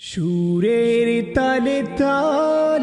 সুরের তালে তাল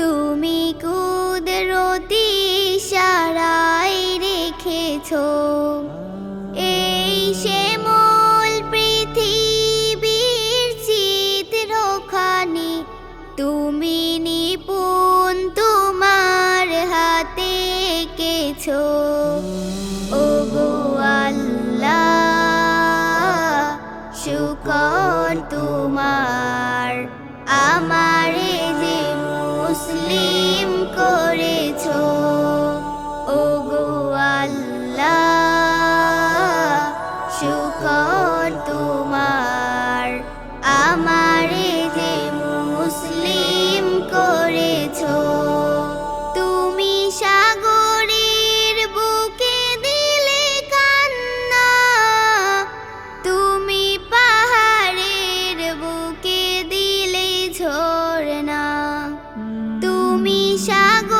তুমি কুদরতি সারাই রেখেছ। এই সে মূল পৃথিবীর রোখানি তুমি নিপুণ তোমার হাতে কেছো। লুকন তোমার। আমারে যে মুসলিম করেছ, তুমি সাগরের বুকে দিলে কান্না, তুমি পাহাড়ের বুকে দিলে ঝরনা তুমি সাগর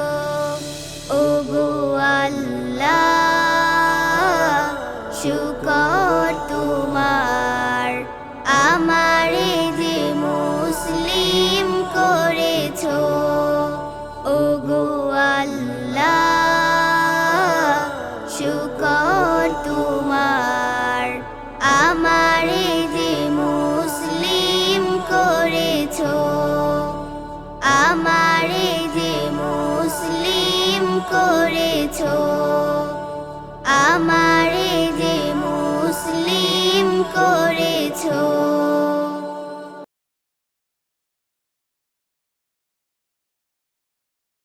Allah, go Allah. করেছ? আমারে যে মুসলিম কর